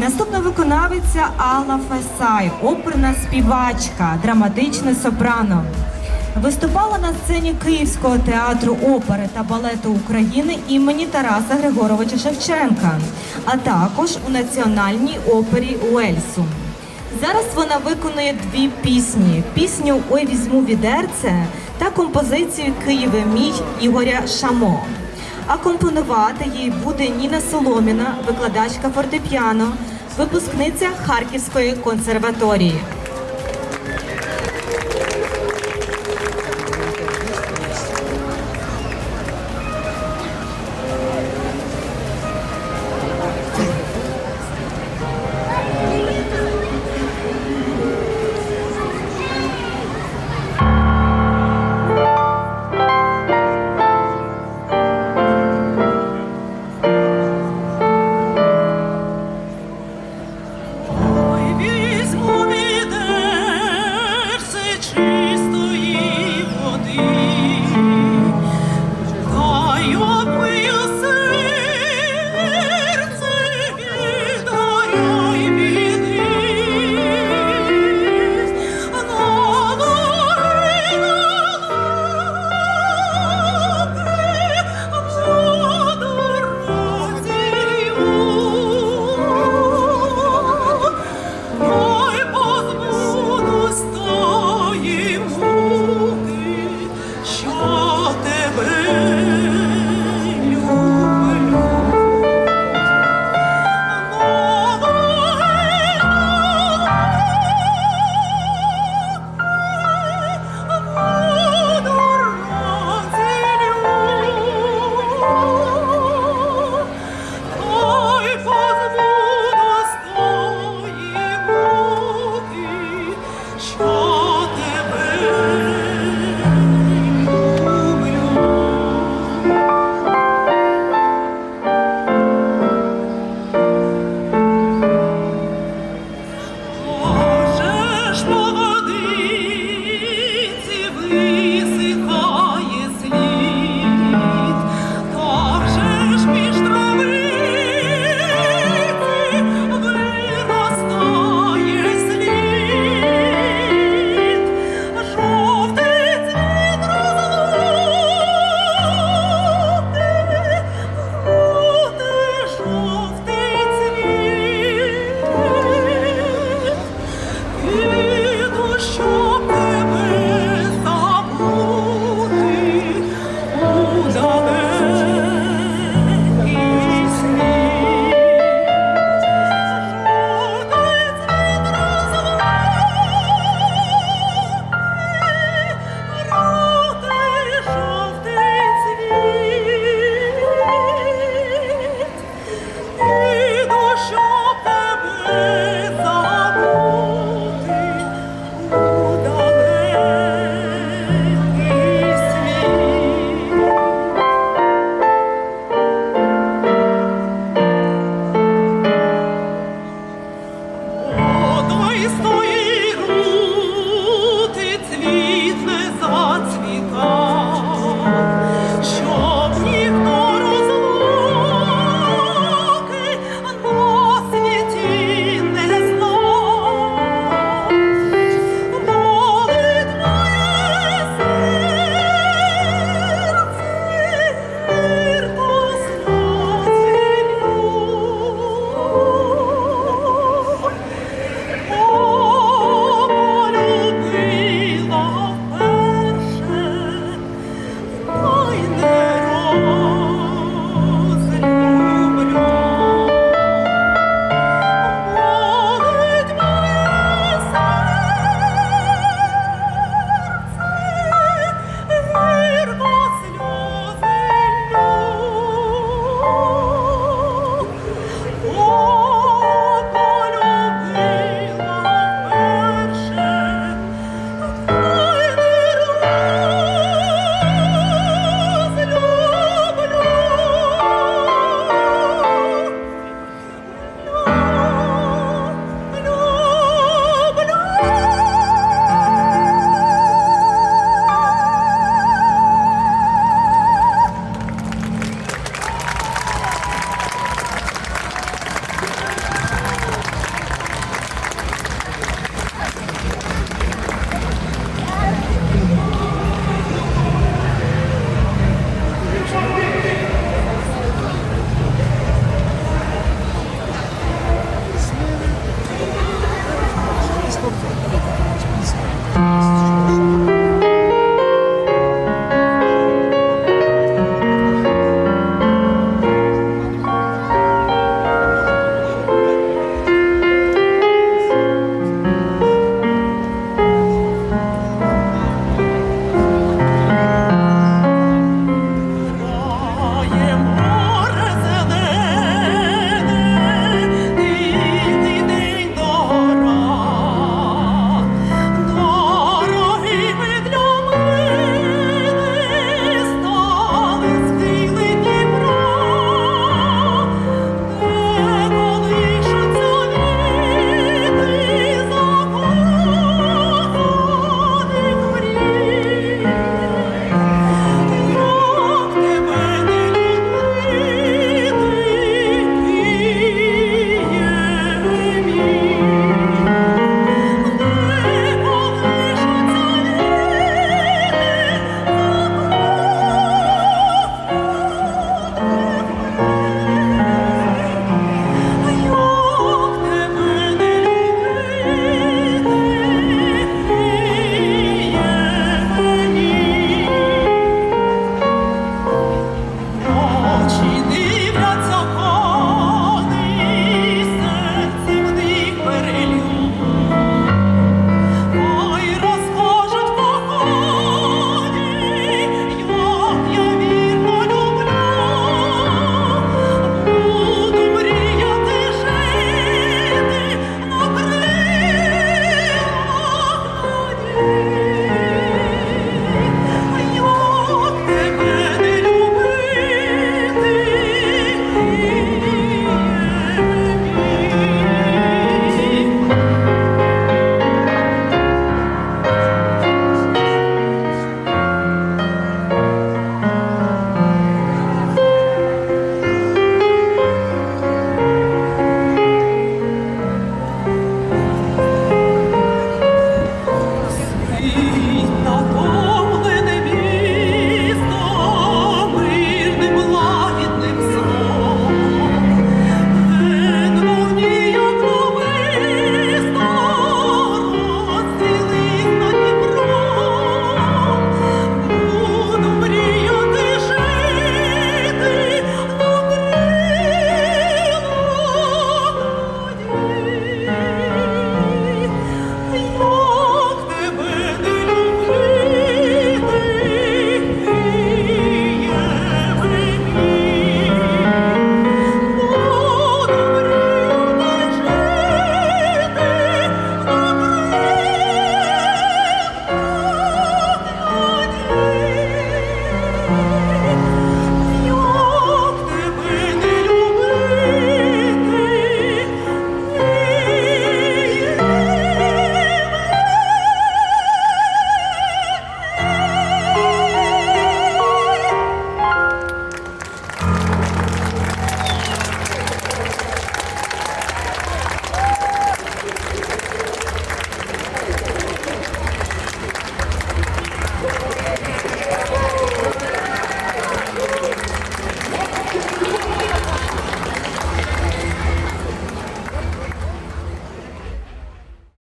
Наступна виконавиця Алла Фесай, оперна співачка, драматичне сопрано. Виступала на сцені Київського театру опери та балету України імені Тараса Григоровича Шевченка, а також у національній опері Уельсу. Зараз вона виконує дві пісні: пісню Ой візьму відерце та композицію Києве мій Ігоря Шамо. Акомпонувати їй буде Ніна Соломіна, викладачка фортепіано, випускниця Харківської консерваторії. 좋. 你到头